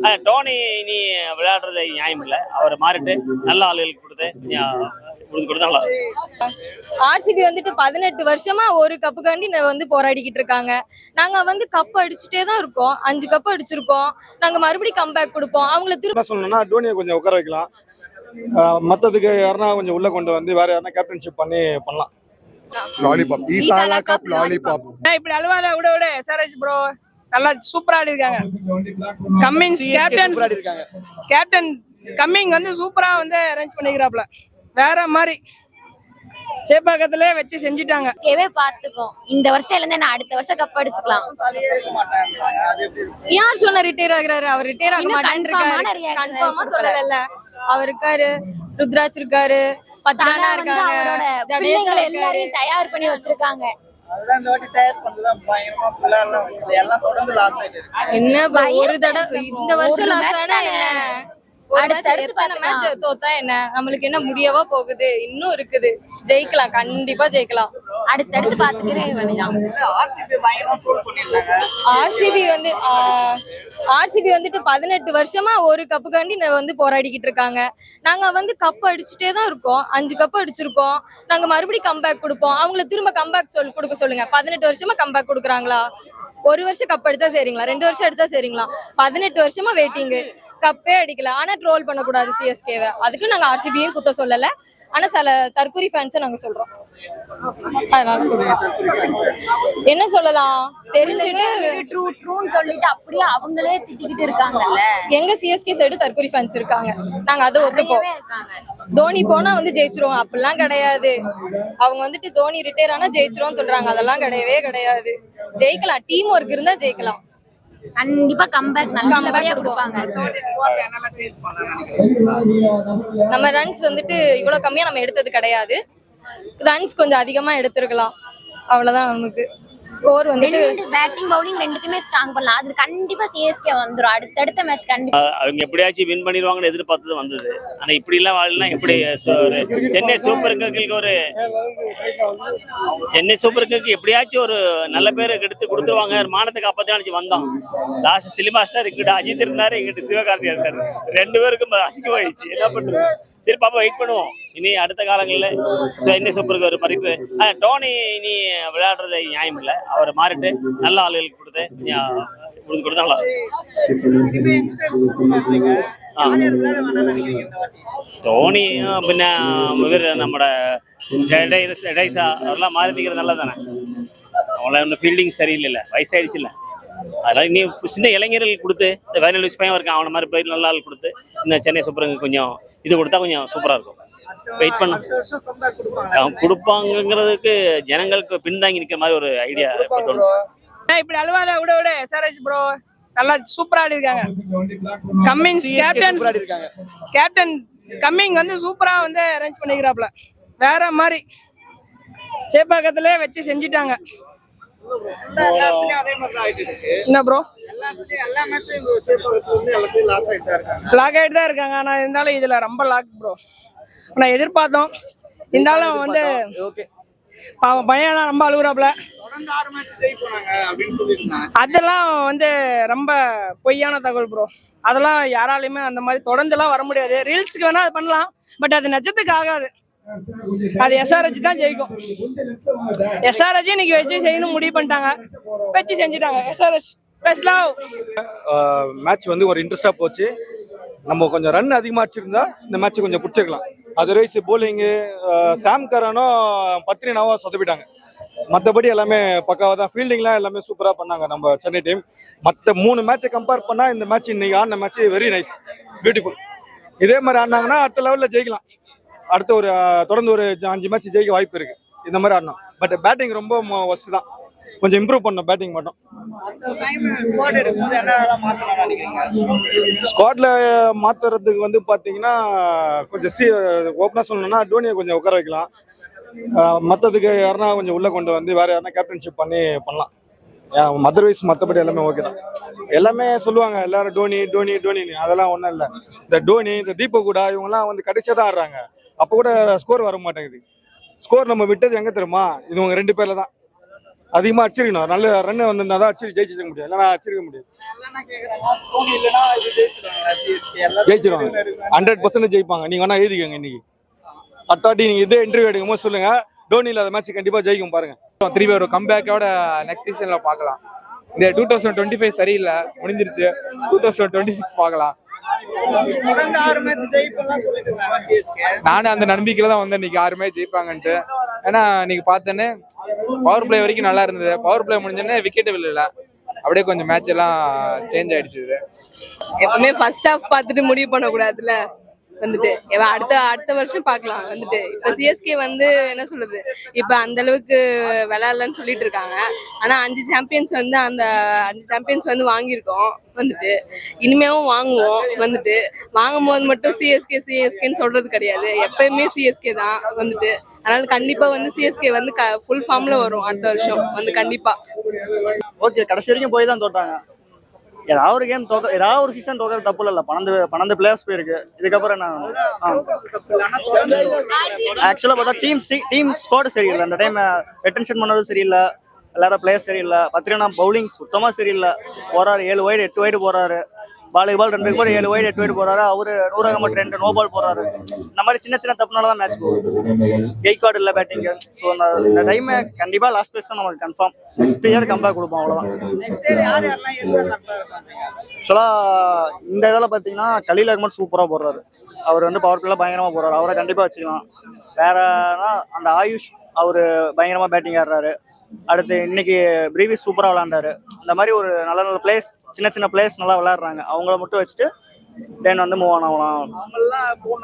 டோனி இனி விளையாடுறது நியாயம் இல்லை. அவர் மாறிட்டு நல்ல ஆளுகளுக்கு கொடுத்து. ஆர்சிபி வந்துட்டு பதினெட்டு வருஷமா ஒரு கப்புக்காண்டி ந- வந்து போராடிக்கிட்டு இருக்காங்க. நாங்க வந்து கப் அடிச்சுட்டே தான் இருக்கோம். அஞ்சு கப் அடிச்சிருக்கோம். நாங்க மறுபடியும் கம்பேக் கொடுப்போம். அவங்கள திரும்ப சொல்லணும்னா டோனியை கொஞ்சம் உட்கார வைக்கலாம். மத்ததுக்கு யாருன்னா கொஞ்சம் உள்ள கொண்டு வந்து வேற யாருன்னா கேப்டன்ஷிப் பண்ணி பண்ணலாம். லாலிபாப் ஈசாலா கப் லாலிபாப் இப்படி அழுவாத விட விட எஸ்ஆர்எஸ் ப்ரோ நல்லா சூப்பரா ஆடி இருக்காங்க கம்மிங்ஸ் கேப்டன் கேப்டன் கம்மிங் வந்து சூப்பரா வந்து அரேஞ்ச் பண்ணிக்கிறாப்ல வேற மாதிரி சேப்பாக்கத்துல வச்சு செஞ்சுட்டாங்க. கேவே பார்த்துக்கும் இந்த வருஷம் இல்லைன்னா நான் அடுத்த வருஷம் கப் அடிச்சுக்கலாம். யார் சொன்ன ரிட்டையர் ஆகுறாரு? அவர் ரிட்டையர் ஆக மாட்டேன்னு இருக்காரு கன்ஃபார்மா. சொல்லல அவர் இருக்காரு ருத்ராஜ் இருக்காரு பத்ரானா தானா வந்து இருக்காங்க ஜடேஜா எல்லாரையும் தயார் பண்ணி வச்சிருக்காங்க. என்ன ஒரு தடவை இருக்கு இந்த. வருஷம் லாஸ் ஆனா. என்ன ஒரு மேட்ச் மேட்ச். தோத்தா என்ன நம்மளுக்கு என்ன முடியவா போகுது இன்னும் இருக்குது ஜெயிக்கலாம் கண்டிப்பா ஜெயிக்கலாம். அடுத்தடுத்து பாத்துக்கிறே ஆர்சிபி வந்து ஆர்சிபி வந்துட்டு பதினெட்டு வருஷமா ஒரு கப்புக்காண்டி வந்து போராடிக்கிட்டு இருக்காங்க. நாங்க வந்து கப் அடிச்சுட்டே தான் இருக்கோம். அஞ்சு கப் அடிச்சிருக்கோம். நாங்க மறுபடியும் கம்பேக் கொடுப்போம். அவங்கள திரும்ப கம்பேக் சொல் கொடுக்க சொல்லுங்க. பதினெட்டு வருஷமா கம்பேக் கொடுக்குறாங்களா? ஒரு வருஷம் கப் அடிச்சா சரிங்களா? ரெண்டு வருஷம் அடிச்சா சரிங்களா? பதினெட்டு வருஷமா வெயிட்டிங் கப்பே அடிக்கல. ஆனா ட்ரோல் பண்ணக்கூடாது சிஎஸ்கேவை அதுக்கு நாங்க ஆர்சிபியும் குத்த சொல்லல. ஆனா சில தற்கூரி ஃபேன்ஸை நாங்க சொல்றோம். அதனால என்ன சொல்லலாம்? தெரிஞ்சுட்டு சொல்லிட்டு அப்படியே அவங்களே திட்டிக்கிட்டு இருக்காங்கல்ல. எங்க சிஎஸ்கே சைடு தற்கொலை ஃபேன்ஸ் இருக்காங்க. நாங்க அதை ஒத்துப்போம். தோனி போனா வந்து ஜெயிச்சிருவோம் அப்படிலாம் கிடையாது. அவங்க வந்துட்டு தோனி ரிட்டையர் ஆனா ஜெயிச்சிருவோம்னு சொல்றாங்க. அதெல்லாம் கிடையவே கிடையாது. ஜெயிக்கலாம். டீம் ஒர்க் இருந்தா ஜெயிக்கலாம். கண்டிப்பா கம்பேக் நல்லபடியா. கொடுப்பாங்க. நம்ம ரன்ஸ் வந்துட்டு இவ்வளவு கம்மியா நம்ம எடுத்தது கிடையாது. ரன்ஸ் கொஞ்சம் அதிகமா எடுத்திருக்கலாம். அவ்வளவுதான் நமக்கு. ஸ்கோர் வந்துட்டு பேட்டிங் பவுலிங் ரெண்டுக்குமே ஸ்ட்ராங் பண்ணலாம். அது கண்டிப்பா சிஎஸ்கே வந்துரும். அடுத்தடுத்த மேட்ச் கண்டிப்பா. அவங்க எப்படியாச்சும் வின் பண்ணிடுவாங்கன்னு எதிர்பார்த்தது வந்தது. ஆனா இப்படி எல்லாம் வாழலாம் எப்படி ஒரு சென்னை சூப்பர் கிங்ஸ்க்கு ஒரு சென்னை சூப்பர் கிங்ஸ்க்கு எப்படியாச்சும் ஒரு நல்ல பேரை எடுத்து கொடுத்துருவாங்க. மானத்தை காப்பாத்தி நினைச்சு வந்தோம். லாஸ்ட் சினிமா ஸ்டார் இங்கிட்ட அஜித் இருந்தாரு இங்கிட்ட சிவகார்த்திகா இருந்தாரு ரெண்டு பேருக்கும் அசிங்கமாயிடுச்சு. என்ன பண்றது? சரி பாப்பா வெயிட் பண்ணுவோம் இனி அடுத்த காலங்களில் சென்னை சூப்பருக்கு ஒரு மதிப்பு ஆனா, டோனி இனி விளையாடுறது நியாயம் இல்லை அவர் மாறிட்டு நல்ல ஆளுகளுக்கு கொடுத்து நியா- கொடுத்து கொடுத்தா நல்லா இருக்கும். இனிமே யங்ஸ்டர்ஸ் கொடுக்குறாங்க ஆ. யார் யார் விளையாட வேணாம்னு நினைக்கிறீங்க இந்த வாட்டி ധോണിയും പിന്നെ ഇവർ നമ്മുടെ ജഡേ- ജഡേജ അവരെല്ലാം മാറി നിൽക്കുന്നത് നല്ലതാണ് அவங்கள ஒன்றும் ஃபீல்டிங் சரியில்லைல்ல வயசாயிடுச்சுல்ல அதனால இனி சின்ன இளைஞர்கள் கொடுத்து இந்த வேனல் யூஸ் பையன் இருக்கான் அவனை மாதிரி போய் நல்ல ஆள் கொடுத்து இன்னும் சென்னை சூப்பருங்க கொஞ்சம் இது கொடுத்தா கொஞ்சம் சூப்பராக இருக்கும். வெயிட் பண்ண. அடுத்த வருஷம் comeback கொடுப்பாங்க. அவன் கொடுப்பாங்கங்கிறதுக்கு ஜனங்களுக்கு பின்தாங்கி நிற்கிற மாதிரி ஒரு ஐடியா இப்போ தோணும் இப்படி அழுவாத விட விட எஸ்ஆர்எஸ் ப்ரோ நல்லா சூப்பரா ஆடி இருக்காங்க கம்மிங்ஸ் கேப்டன் கேப்டன் கம்மிங் வந்து சூப்பரா வந்து அரேஞ்ச் பண்ணிக்கிறாப்ல வேற மாதிரி சேப்பாக்கத்துல வச்சு செஞ்சுட்டாங்க. என்ன ப்ரோ லாக் ஆகிட்டு தான் இருக்காங்க. ஆனா இருந்தாலும் இதுல ரொம்ப லாக் ப்ரோ நான் எதிர்பார்த்தோம். இருந்தாலும் வந்து பாவம் பையன் ரொம்ப அழுகுறாப்ல. அதெல்லாம் வந்து ரொம்ப பொய்யான தகவல் ப்ரோ அதெல்லாம் யாராலையுமே அந்த மாதிரி தொடர்ந்துலாம் வர முடியாது. ரீல்ஸ்க்கு வேணா அது பண்ணலாம். பட் அது நிஜத்துக்கு ஆகாது. அது எஸ்ஆர்ஹெச் தான் ஜெயிக்கும். எஸ்ஆர்ஹெச் இன்னைக்கு வச்சு செய்யணும் முடிவு பண்ணிட்டாங்க. வச்சு செஞ்சுட்டாங்க. எஸ்ஆர்ஹெச் பெஸ்ட் லவ் மேட்ச் வந்து ஒரு இன்ட்ரெஸ்டா போச்சு. நம்ம கொஞ்சம் ரன் அதிகமா வச்சிருந்தா இந்த மேட்ச் கொஞ்சம் பிடிச்சிருக்கலாம் அதர்வைஸ் போலிங்கு சாம் கரனும் பத்ரினாவும் சொதப்பிட்டாங்க. மற்றபடி எல்லாமே பக்காவாக தான். ஃபீல்டிங்லாம் எல்லாமே சூப்பராக பண்ணாங்க நம்ம சென்னை டீம் மற்ற மூணு மேட்சை கம்பேர் பண்ணால் இந்த மேட்ச் இன்னைக்கு ஆடின மேட்ச் வெரி நைஸ் பியூட்டிஃபுல் இதே மாதிரி ஆடினாங்கன்னா அடுத்த லெவலில் ஜெயிக்கலாம். அடுத்த ஒரு தொடர்ந்து ஒரு அஞ்சு மேட்ச் ஜெயிக்க வாய்ப்பு இருக்கு. இந்த மாதிரி ஆடணும். பட் பேட்டிங் ரொம்ப ஒஸ்ட் தான். கொஞ்சம் இம்ப்ரூவ் பண்ணணும் பேட்டிங் மட்டும். ஸ்குவாட்ல மாத்துறதுக்கு வந்து பாத்தீங்கன்னா கொஞ்சம் சி ஓப்பனா சொல்லணும்னா டோனியை கொஞ்சம் உட்கார வைக்கலாம். மற்றதுக்கு யாருன்னா கொஞ்சம் உள்ள கொண்டு வந்து வேற யாருன்னா கேப்டன்ஷிப் பண்ணி பண்ணலாம். மதர்வைஸ் மற்றபடி எல்லாமே ஓகே தான். எல்லாமே சொல்லுவாங்க எல்லாரும் டோனி டோனி டோனின்னு அதெல்லாம் ஒன்றும் இல்லை. இந்த டோனி இந்த தீபக் கூட இவங்கெல்லாம் வந்து கடைசியாக தான் ஆடுறாங்க. அப்போ கூட ஸ்கோர் வர மாட்டேங்குது. ஸ்கோர் நம்ம விட்டது எங்கே தெரியுமா? இவங்க ரெண்டு பேரில் தான். அதிகமாக அடிச்சிருக்கணும் நல்ல ரன் வந்திருந்தா தான் அடிச்சு ஜெயிச்சிருக்க முடியும் இல்லைனா அடிச்சிருக்க முடியாது. ஜெயிச்சிருவாங்க. ஹண்ட்ரட் பர்சன்ட் ஜெயிப்பாங்க. நீங்கள் வேணா எழுதிக்கோங்க இன்னைக்கு. அடுத்த வாட்டி நீங்க இதே இன்டர்வியூ எடுக்கும் போது டோனி இல்லாத மேட்ச் கண்டிப்பாக ஜெயிக்கும் பாருங்க. திருப்பி ஒரு கம்பேக்கோட நெக்ஸ்ட் சீசனில் பார்க்கலாம். இந்த டூ தௌசண்ட் டுவெண்ட்டி ஃபைவ் சரியில்லை. முடிஞ்சிருச்சு. டூ தௌசண்ட் டுவெண்ட்டி சிக்ஸ் பார்க்கலாம். தொடர்ந்து ஆறு மேட்ச் ஜெயிப்பெல்லாம் சொல்லிட்டு இருந்தாங்க சிஎஸ்கே நானும் அந்த நம்பிக்கையில தான் வந்தேன் இன்னைக்கு ஆறுமே ஜெயிப்பாங்கன்ட்டு. ஏன்னா இன்னைக்கு பார்த்தேன்னு பவர் பிளே வரைக்கும் நல்லா இருந்தது. பவர் பிளே முடிஞ்சோடனே விக்கெட் விழல அப்படியே கொஞ்சம் மேட்ச் எல்லாம் சேஞ்ச் ஆயிடுச்சு இது. எப்பவுமே ஃபர்ஸ்ட் ஹாஃப் பார்த்துட்டு முடிவு பண்ணக்கூடாதுல்ல? வந்துட்டு. அடுத்த அடுத்த வருஷம் பார்க்கலாம். வந்துட்டு. இப்போ சிஎஸ்கே வந்து என்ன சொல்றது? இப்போ அந்த அளவுக்கு விளையாடலன்னு சொல்லிட்டு இருக்காங்க. ஆனா அஞ்சு சாம்பியன்ஸ் வந்து அந்த அஞ்சு சாம்பியன்ஸ் வந்து வாங்கியிருக்கோம். வந்துட்டு. இனிமேவும் வாங்குவோம். வந்துட்டு. வாங்கும் போது மட்டும் சிஎஸ்கே சிஎஸ்கேன்னு சொல்றது கிடையாது. எப்பயுமே சிஎஸ்கே தான். வந்துட்டு. அதனால கண்டிப்பா வந்து சிஎஸ்கே வந்து ஃபுல் ஃபார்ம்ல வரும் அடுத்த வருஷம். வந்து கண்டிப்பா. ஓகே கடைசி வரைக்கும் போய் தான் தோட்டாங்க ஏதாவது ஒரு கேம் தோக்க ஏதாவது ஒரு சீசன் தோக்கிறது தப்பு இல்லை பன்னெண்டு பன்னெண்டு பிளேயர்ஸ் போயிருக்கு. இதுக்கப்புறம் என்ன? ஆக்சுவலா பார்த்தா டீம் டீம் ஸ்குவாடு சரியில்லை. அந்த டைம் ரெட்டன்ஷன் பண்ணதும் சரியில்லை. எல்லாரும் பிளேயர் சரியில்லை. பார்த்தீங்கன்னா பவுலிங் சுத்தமாக சரியில்லை. போறாரு. ஏழு ஒய்டு எட்டு ஒய்டு போறாரு. பாலுக்கு பால் ரெண்டு ஏழு வைடு எட்டு வைடு போறாரு. அவரு நூறகம் மட்டும் ரெண்டு நோ பால் போறாரு. இந்த மாதிரி சின்ன சின்ன தப்புனால தான் மேட்ச் போகும் கெய்கார்டு இல்லை பேட்டிங் ஸோ இந்த டைம் கண்டிப்பா லாஸ்ட் பிளேஸ் தான் நமக்கு கன்ஃபார்ம் நெக்ஸ்ட் இயர் கம்பேக் கொடுப்போம் அவ்வளவுதான். ஆக்சுவலா இந்த இதில் பார்த்தீங்கன்னா கலீல் அகமட் சூப்பராக போடுறாரு. அவர் வந்து பவர் பிளேல பயங்கரமா போடுறாரு அவரை கண்டிப்பா வச்சுக்கலாம். வேறனா அந்த ஆயுஷ் அவர் பயங்கரமாக பேட்டிங் ஆடுறாரு. அடுத்து இன்னைக்கு பிரீவிஸ் சூப்பராக விளாண்டாரு இந்த மாதிரி ஒரு நல்ல நல்ல பிளேஸ் சின்ன சின்ன பிளேஸ் நல்லா விளாடுறாங்க அவங்கள மட்டும் வச்சுட்டு தென் வந்து மூவ் ஆன் ஆகலாம்.